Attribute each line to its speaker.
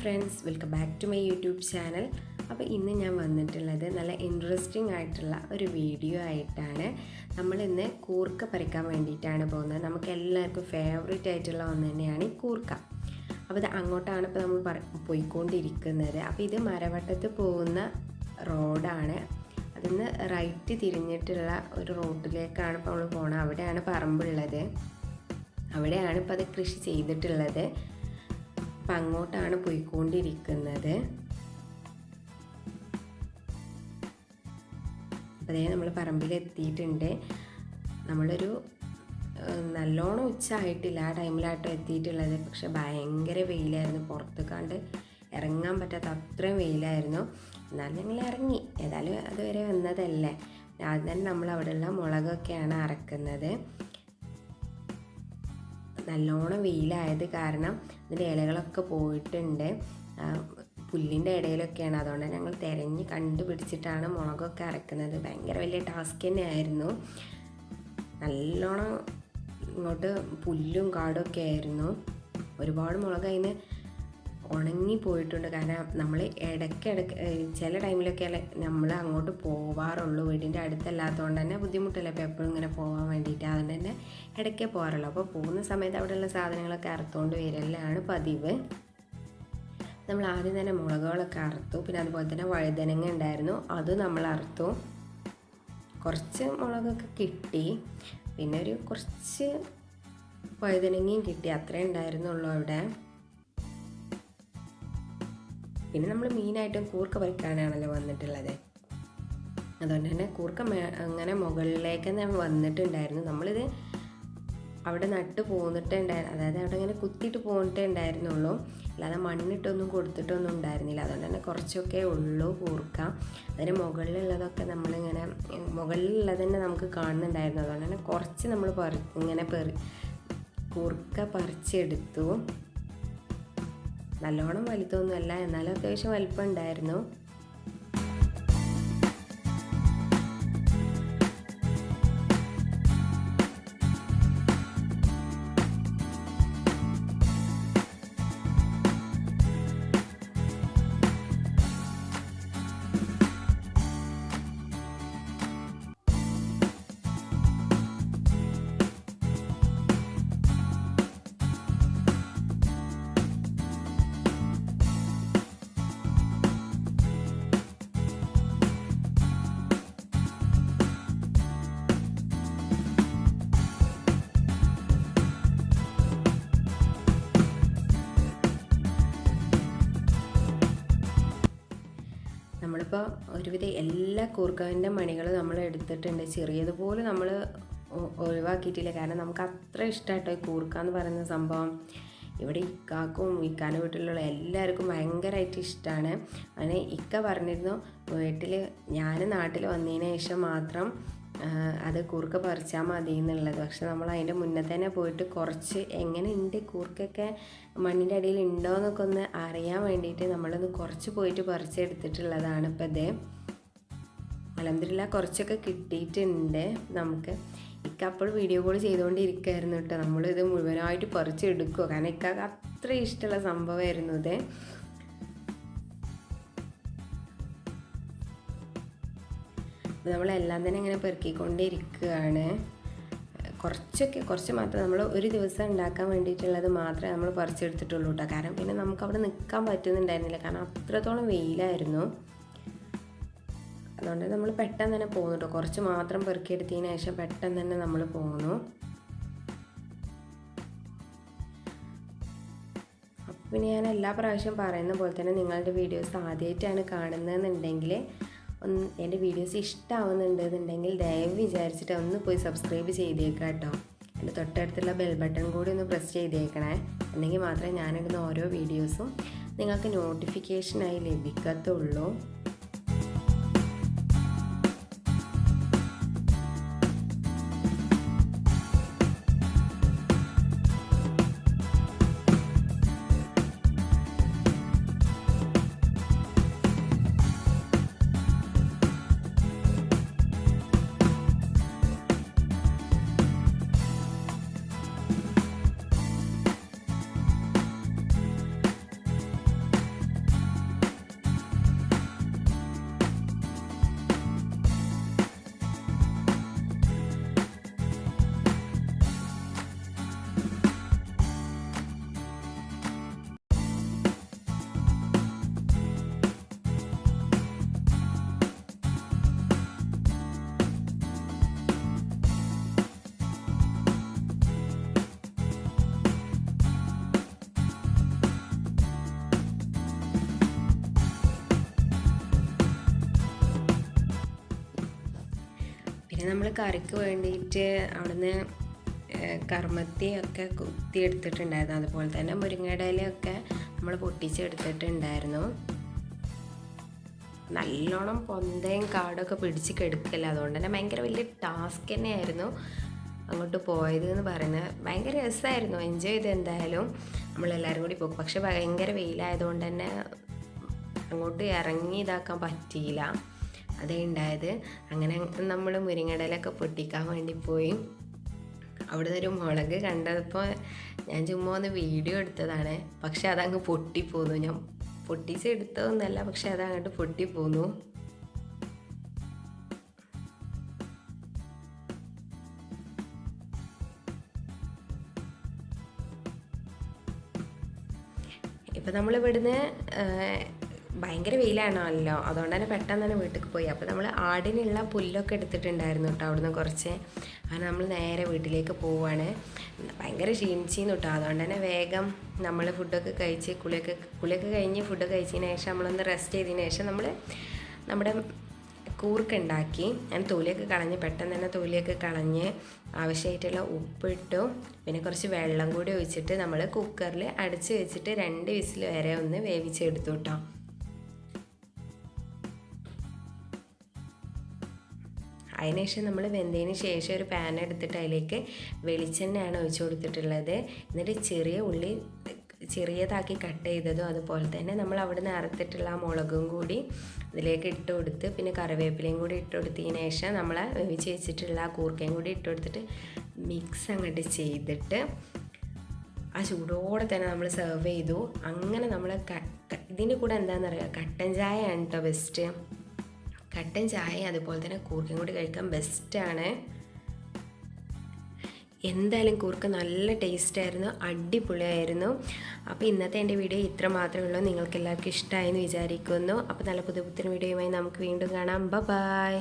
Speaker 1: Friends welcome back to my YouTube channel അപ്പോൾ ഇന്ന് ഞാൻ വന്നിട്ടുള്ളത് നല്ല ഇൻട്രസ്റ്റിംഗ് ആയിട്ടുള്ള ഒരു വീഡിയോ ആയിട്ടാണ്. നമ്മൾ ഇന്ന് കൂർക്ക പറിക്കാൻ വേണ്ടിയിട്ടാണ് പോകുന്നത്. നമുക്ക് എല്ലാവർക്കും ഫേവറേറ്റ് ആയിട്ടുള്ള ഒന്ന് തന്നെയാണ് ഈ കൂർക്ക. അപ്പോൾ ഇത് അങ്ങോട്ടാണ് ഇപ്പോൾ നമ്മൾ പോയിക്കൊണ്ടിരിക്കുന്നത്. അപ്പോൾ ഇത് മരവട്ടത്ത് പോകുന്ന റോഡാണ്. അതിന്ന് റൈറ്റ് തിരിഞ്ഞിട്ടുള്ള ഒരു റോഡിലേക്കാണ് ഇപ്പോൾ നമ്മൾ പോകുന്നത് അവിടെയാണ് പറമ്പുള്ളത്. അവിടെയാണ് ഇപ്പോൾ അത് കൃഷി ചെയ്തിട്ടുള്ളത്. അപ്പം അങ്ങോട്ടാണ് പോയിക്കൊണ്ടിരിക്കുന്നത്. അതേ നമ്മൾ പറമ്പിലെത്തിയിട്ടുണ്ട്. നമ്മളൊരു നല്ലോണം ഉച്ച ആയിട്ടില്ല ആ ടൈമിലാട്ടോ എത്തിയിട്ടുള്ളത്. പക്ഷെ ഭയങ്കര വെയിലായിരുന്നു. പുറത്ത് കണ്ട് ഇറങ്ങാൻ പറ്റാത്ത അത്രയും വെയിലായിരുന്നു. എന്നാലും ഞങ്ങൾ ഇറങ്ങി. ഏതായാലും അതുവരെ വന്നതല്ലേ. ആദ്യം തന്നെ നമ്മൾ അവിടെയുള്ള മുളകൊക്കെയാണ് അറക്കുന്നത്. നല്ലോണം വെയിലായത് കാരണം ഇതിന്റെ ഇലകളൊക്കെ പോയിട്ടുണ്ട്. പുല്ലിന്റെ ഇടയിലൊക്കെയാണ്. അതുകൊണ്ട് ഞങ്ങൾ തിരഞ്ഞ് കണ്ടുപിടിച്ചിട്ടാണ് മുളകൊക്കെ അരക്കുന്നത്. ഭയങ്കര വലിയ ടാസ്ക് തന്നെയായിരുന്നു. നല്ലോണം ഇങ്ങോട്ട് പുല്ലും കാടും ഒക്കെ ആയിരുന്നു. ഒരുപാട് മുളക് അതിന് ഉണങ്ങി പോയിട്ടുണ്ട് കാരണം നമ്മൾ ഇടയ്ക്കിടയ്ക്ക് ചില ടൈമിലൊക്കെ നമ്മൾ അങ്ങോട്ട് പോവാറുള്ളൂ. വീടിന്റെ അടുത്തല്ലാത്തതുകൊണ്ട് തന്നെ ബുദ്ധിമുട്ടില്ല? ഇപ്പോൾ എപ്പോഴും ഇങ്ങനെ പോകാൻ വേണ്ടിയിട്ട് അതുകൊണ്ട് തന്നെ ഇടയ്ക്കേ പോകാറുള്ളൂ അപ്പോൾ പോകുന്ന സമയത്ത് അവിടെയുള്ള സാധനങ്ങളൊക്കെ അറുത്തുകൊണ്ട് വരലാണ് പതിവ്. നമ്മൾ ആദ്യം തന്നെ മുളകുകളൊക്കെ അറുത്തു. പിന്നെ അതുപോലെ തന്നെ വഴുതനങ്ങ ഉണ്ടായിരുന്നു. അത് നമ്മൾ അറുത്തു. കുറച്ച് മുളകൊക്കെ കിട്ടി. പിന്നെ ഒരു കുറച്ച് വഴുതനങ്ങയും കിട്ടി. അത്രേ ഉണ്ടായിരുന്നുള്ളൂ അവിടെ. പിന്നെ നമ്മൾ മെയിനായിട്ടും കൂർക്ക വരയ്ക്കാനാണല്ലോ വന്നിട്ടുള്ളത്. അതുകൊണ്ട് തന്നെ കൂർക്ക അങ്ങനെ മുകളിലേക്ക് തന്നെ വന്നിട്ടുണ്ടായിരുന്നു. നമ്മളിത് അവിടെ നട്ട് പോന്നിട്ടേ ഉണ്ടായിരുന്നു അതായത് അവിടെ ഇങ്ങനെ കുത്തിയിട്ട് പോന്നിട്ടേ ഉണ്ടായിരുന്നുള്ളൂ. അല്ലാതെ മണ്ണിട്ടൊന്നും കൊടുത്തിട്ടൊന്നും ഉണ്ടായിരുന്നില്ല. അതുകൊണ്ട് തന്നെ കുറച്ചൊക്കെ ഉള്ളൂ കൂർക്ക. അതിന് മുകളിലുള്ളതൊക്കെ നമ്മളിങ്ങനെ മുകളിലുള്ളത് തന്നെ നമുക്ക് കാണുന്നുണ്ടായിരുന്നു. അതുകൊണ്ട് തന്നെ കുറച്ച് നമ്മൾ പറി ഇങ്ങനെ പെറി കൂർക്ക പറിച്ചെടുത്തു. നല്ലോണം വലുതൊന്നുമല്ല എന്നാലും അത്യാവശ്യം വലിപ്പം ഉണ്ടായിരുന്നു. നമ്മളിപ്പോൾ ഒരുവിധം എല്ലാ കൂർക്കാവിന്റെ മണികളും നമ്മൾ എടുത്തിട്ടുണ്ട്. ചെറിയതുപോലെ നമ്മൾ ഒഴിവാക്കിയിട്ടില്ല. കാരണം നമുക്ക് അത്ര ഇഷ്ടമായിട്ടോ ഈ കൂർക്ക എന്ന് പറയുന്ന സംഭവം. ഇവിടെ ഇക്കാക്കും ഇക്കാന്റെ വീട്ടിലുള്ള എല്ലാവർക്കും ഭയങ്കരമായിട്ട് ഇഷ്ടമാണ് അങ്ങനെ ഇക്ക പറഞ്ഞിരുന്നു വീട്ടിൽ ഞാൻ നാട്ടിൽ വന്നതിന് ശേഷം മാത്രം അത് കൂർക്ക പറിച്ചാൽ മതി എന്നുള്ളത് പക്ഷെ നമ്മൾ അതിന്റെ മുന്നേ തന്നെ പോയിട്ട് കുറച്ച് എങ്ങനെ ഉണ്ട് കൂർക്കൊക്കെ മണ്ണിന്റെ അടിയിൽ ഉണ്ടോ എന്നൊക്കെ ഒന്ന് അറിയാൻ വേണ്ടിയിട്ട് നമ്മളൊന്ന് കുറച്ച് പോയിട്ട് പറിച്ചെടുത്തിട്ടുള്ളതാണ് ഇപ്പം ഇത്. അലഹമില്ല കുറച്ചൊക്കെ കിട്ടിയിട്ടുണ്ട് നമുക്ക്. ഇക്ക അപ്പോൾ വീഡിയോ കോൾ ചെയ്തുകൊണ്ടിരിക്കുകയായിരുന്നു കേട്ടോ. നമ്മളിത് മുഴുവനായിട്ട് പറിച്ചെടുക്കുക കാരണം ഇക്ക അത്ര ഇഷ്ടമുള്ള സംഭവമായിരുന്നു ഇത്. നമ്മളെല്ലാം തന്നെ ഇങ്ങനെ പെറുക്കിക്കൊണ്ടേ ഇരിക്കുകയാണ് കുറച്ചൊക്കെ കുറച്ച് മാത്രം നമ്മൾ ഒരു ദിവസം ഉണ്ടാക്കാൻ വേണ്ടിയിട്ടുള്ളത് മാത്രമേ നമ്മൾ പറിച്ചെടുത്തിട്ടുള്ളൂ കേട്ടോ കാരണം പിന്നെ നമുക്ക് അവിടെ നിൽക്കാൻ പറ്റുന്നുണ്ടായിരുന്നില്ല. കാരണം അത്രത്തോളം വെയിലായിരുന്നു. അതുകൊണ്ട് നമ്മൾ പെട്ടെന്ന് തന്നെ പോകുന്നു കേട്ടോ കുറച്ച് മാത്രം പെറുക്കിയെടുത്തതിന് ശേഷം പെട്ടെന്ന് തന്നെ നമ്മൾ പോകുന്നു പിന്നെ ഞാൻ എല്ലാ പ്രാവശ്യം പറയുന്ന പോലെ തന്നെ നിങ്ങളുടെ വീഡിയോസ് ആദ്യമായിട്ടാണ് കാണുന്നതെന്നുണ്ടെങ്കിൽ ഒന്ന് എന്റെ വീഡിയോസ് ഇഷ്ടമാവുന്നുണ്ടെന്നുണ്ടെങ്കിൽ ദയവ് വിചാരിച്ചിട്ട് ഒന്ന് പോയി സബ്സ്ക്രൈബ് ചെയ്തേക്കാം കേട്ടോ. എന്റെ തൊട്ടടുത്തുള്ള ബെൽ ബട്ടൺ കൂടി ഒന്ന് പ്രസ് ചെയ്തേക്കണേ. എന്നെങ്കിൽ മാത്രമേ ഞാനിടുന്ന ഓരോ വീഡിയോസും നിങ്ങൾക്ക് നോട്ടിഫിക്കേഷനായി ലഭിക്കത്തുള്ളൂ. നമ്മൾ കറിക്ക് വേണ്ടിയിട്ട് അവിടുന്ന് കർമ്മത്തിയൊക്കെ കുത്തി എടുത്തിട്ടുണ്ടായിരുന്നു അതുപോലെ തന്നെ മുരിങ്ങയുടെ ഇലയൊക്കെ നമ്മൾ പൊട്ടിച്ചെടുത്തിട്ടുണ്ടായിരുന്നു. നല്ലോണം പൊന്തയും കാടൊക്കെ പിടിച്ച് കെടുക്കില്ല? അതുകൊണ്ട് തന്നെ ഭയങ്കര വലിയ ടാസ്ക് തന്നെയായിരുന്നു അങ്ങോട്ട് പോയത് എന്ന് പറയുന്നത്. ഭയങ്കര രസമായിരുന്നു എൻജോയ് ചെയ്ത് എന്തായാലും നമ്മളെല്ലാവരും കൂടി പോകും. പക്ഷെ ഭയങ്കര വെയിലായതുകൊണ്ട് തന്നെ അങ്ങോട്ട് ഇറങ്ങി ഇതാക്കാൻ പറ്റിയില്ല. അതേ ഉണ്ടായത്. അങ്ങനെ നമ്മൾ മുരിങ്ങടലൊക്കെ പൊട്ടിക്കാൻ വേണ്ടി പോയി. അവിടെ ഒരു മുളക് കണ്ടപ്പോൾ ഞാൻ ചുമ്മാ ഒന്ന് വീഡിയോ എടുത്തതാണ്. പക്ഷെ അതങ്ങ് പൊട്ടിപ്പോന്നു. ഞാൻ പൊട്ടിച്ച് എടുത്തതൊന്നല്ല പക്ഷെ അതങ്ങോട്ട് പൊട്ടിപ്പോന്നു. ഇപ്പം നമ്മളിവിടുന്ന് ഭയങ്കര വെയിലാണല്ലോ. അതുകൊണ്ട് തന്നെ പെട്ടെന്ന് തന്നെ വീട്ടിൽ പോയി. അപ്പോൾ നമ്മൾ ആടിനുള്ള പുല്ലൊക്കെ എടുത്തിട്ടുണ്ടായിരുന്നു കേട്ടോ അവിടുന്ന് കുറച്ച്. അങ്ങനെ നമ്മൾ നേരെ വീട്ടിലേക്ക് പോവുകയാണ് ഭയങ്കര ക്ഷീണിച്ചു കേട്ടോ അതുകൊണ്ട് തന്നെ വേഗം നമ്മൾ ഫുഡൊക്കെ കഴിച്ച് കുളിയൊക്കെ കുളിയൊക്കെ കഴിഞ്ഞ് ഫുഡ് കഴിച്ചതിന് ശേഷം നമ്മളൊന്ന് റെസ്റ്റ് ചെയ്തതിന് ശേഷം നമ്മൾ നമ്മുടെ കൂർക്ക് ഉണ്ടാക്കി. ഞാൻ തൊലിയൊക്കെ കളഞ്ഞ് പെട്ടെന്ന് തന്നെ തൊലിയൊക്കെ കളഞ്ഞ് ആവശ്യമായിട്ടുള്ള ഉപ്പിട്ടു. പിന്നെ കുറച്ച് വെള്ളം കൂടി ഒഴിച്ചിട്ട് നമ്മൾ കുക്കറിൽ അടച്ച് വെച്ചിട്ട് രണ്ട് വിസിൽ വരെ ഒന്ന് വേവിച്ചെടുത്തു കേട്ടോ അതിനുശേഷം നമ്മൾ വെന്തതിന് ശേഷം ഒരു പാൻ എടുത്തിട്ട് അതിലേക്ക് വെളിച്ചെണ്ണയാണ് ഒഴിച്ചു കൊടുത്തിട്ടുള്ളത്. എന്നിട്ട് ചെറിയ ഉള്ളി ചെറിയതാക്കി കട്ട് ചെയ്തതും അതുപോലെ തന്നെ നമ്മൾ അവിടെ നിന്ന് അറുത്തിട്ടുള്ള ആ മുളകും കൂടി ഇതിലേക്ക് ഇട്ട് കൊടുത്ത് പിന്നെ കറിവേപ്പിലയും കൂടി ഇട്ട് കൊടുത്തതിന് ശേഷം നമ്മൾ വേവിച്ച് വെച്ചിട്ടുള്ള ആ കൂർക്കയും കൂടി ഇട്ട് കൊടുത്തിട്ട് മിക്സ് അങ്ങോട്ട് ചെയ്തിട്ട് ആ ചൂടോടെ തന്നെ നമ്മൾ സെർവ് ചെയ്തു. അങ്ങനെ നമ്മൾ ഇതിന്റെ കൂടെ അറിയുക കട്ടൻ ചായ ആണ് കേട്ടോ ബെസ്റ്റ് കട്ടൻ ചായ അതുപോലെ തന്നെ കൂർക്കയും കൂടി കഴിക്കാൻ ബെസ്റ്റാണ് എന്തായാലും കൂർക്ക നല്ല ടേസ്റ്റായിരുന്നു അടിപൊളിയായിരുന്നു. അപ്പോൾ ഇന്നത്തെ എന്റെ വീഡിയോ ഇത്ര മാത്രമേ ഉള്ളൂ. നിങ്ങൾക്ക് എല്ലാവർക്കും വിചാരിക്കുന്നു. അപ്പോൾ നല്ല പുതിയ പുതിയ വീഡിയോയുമായി നമുക്ക് വീണ്ടും കാണാം. ബ ബായ്